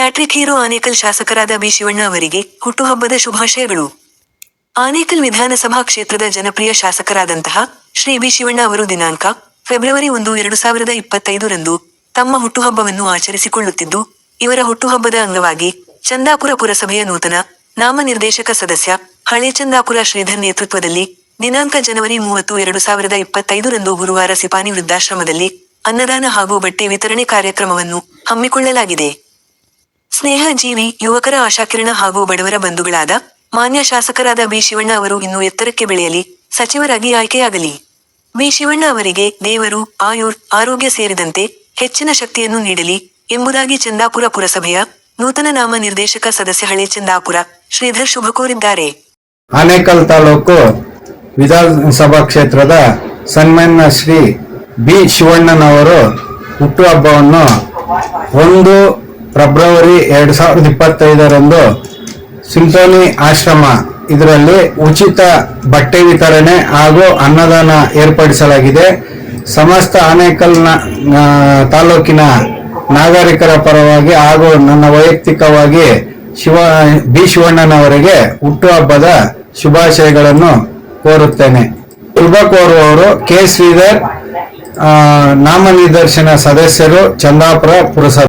Hat trick hero Anekal ಶಾಸಕರಾದ B Shivanna ಅವರಿಗೆ ಹುಟ್ಟುಹಬ್ಬದ ಶುಭಾಶಯಗಳು. ಆನೇಕಲ್ ವಿಧಾನಸಭಾ ಕ್ಷೇತ್ರದ ಜನಪ್ರಿಯ ಶಾಸಕರಾದಂತಹ ಶ್ರೀ ಬಿ ಶಿವಣ್ಣ ಅವರು ದಿನಾಂಕ ಫೆಬ್ರವರಿ ಒಂದು, ಎರಡು ಸಾವಿರದ ಇಪ್ಪತ್ತೈದರಂದು ತಮ್ಮ ಹುಟ್ಟುಹಬ್ಬವನ್ನು ಆಚರಿಸಿಕೊಳ್ಳುತ್ತಿದ್ದು, ಇವರ ಹುಟ್ಟುಹಬ್ಬದ ಅಂಗವಾಗಿ ಚಂದಾಪುರ ಪುರಸಭೆಯ ನೂತನ ನಾಮನಿರ್ದೇಶಕ ಸದಸ್ಯ ಹಳೆ ಚಂದಾಪುರ ಶ್ರೀಧರ್ ನೇತೃತ್ವದಲ್ಲಿ ದಿನಾಂಕ ಜನವರಿ ಮೂವತ್ತು, ಎರಡು ಸಾವಿರದ ಇಪ್ಪತ್ತೈದರಂದು ಗುರುವಾರ ಸಿಪಾನಿ ವೃದ್ಧಾಶ್ರಮದಲ್ಲಿ ಅನ್ನದಾನ ಹಾಗೂ ಬಟ್ಟೆ ವಿತರಣೆ ಕಾರ್ಯಕ್ರಮವನ್ನು ಹಮ್ಮಿಕೊಳ್ಳಲಾಗಿದೆ. ಸ್ನೇಹ ಜೀವಿ, ಯುವಕರ ಆಶಾಕಿರಣ ಹಾಗೂ ಬಡವರ ಬಂಧುಗಳಾದ ಮಾನ್ಯ ಶಾಸಕರಾದ ಬಿ ಶಿವಣ್ಣ ಅವರು ಇನ್ನೂ ಎತ್ತರಕ್ಕೆ ಬೆಳೆಯಲಿ, ಸಚಿವರಾಗಿ ಆಯ್ಕೆಯಾಗಲಿ. ಬಿ ಶಿವಣ್ಣ ಅವರಿಗೆ ದೇವರು ಆಯುರ್ ಆರೋಗ್ಯ ಸೇರಿದಂತೆ ಹೆಚ್ಚಿನ ಶಕ್ತಿಯನ್ನು ನೀಡಲಿ ಎಂಬುದಾಗಿ ಚಂದಾಪುರ ಪುರಸಭೆಯ ನೂತನ ನಾಮ ನಿರ್ದೇಶಕ ಸದಸ್ಯ ಹಳೆ ಚಂದಾಪುರ ಶ್ರೀಧರ್ ಶುಭ ಕೋರಿದ್ದಾರೆ. ಆನೇಕಲ್ ತಾಲೂಕು ವಿಧಾನಸಭಾ ಕ್ಷೇತ್ರದ ಸನ್ಮಾನ್ಯ ಶ್ರೀ ಬಿ ಶಿವಣ್ಣನವರು ಹುಟ್ಟುಹಬ್ಬವನ್ನು ಒಂದು ಫೆಬ್ರವರಿ ಎರಡು ಸಾವಿರದ ಇಪ್ಪತ್ತೈದರಂದು ಸಿಂಫೋನಿ ಆಶ್ರಮ. ಇದರಲ್ಲಿ ಉಚಿತ ಬಟ್ಟೆ ವಿತರಣೆ ಹಾಗೂ ಅನ್ನದಾನ ಏರ್ಪಡಿಸಲಾಗಿದೆ. ಸಮಸ್ತ ಆನೇಕಲ್ನ ತಾಲೂಕಿನ ನಾಗರಿಕರ ಪರವಾಗಿ ಹಾಗೂ ನನ್ನ ವೈಯಕ್ತಿಕವಾಗಿ ಶಿವ, ಬಿ ಶಿವಣ್ಣನವರಿಗೆ ಹುಟ್ಟುಹಬ್ಬದ ಶುಭಾಶಯಗಳನ್ನು ಕೋರುತ್ತೇನೆ. ಶುಭ ಕೋರುವವರು ಕೆ ಶ್ರೀಧರ್ ನಾಮನಿದರ್ಶನ ಸದಸ್ಯರು ಚಂದಾಪುರ ಪುರಸಭೆ.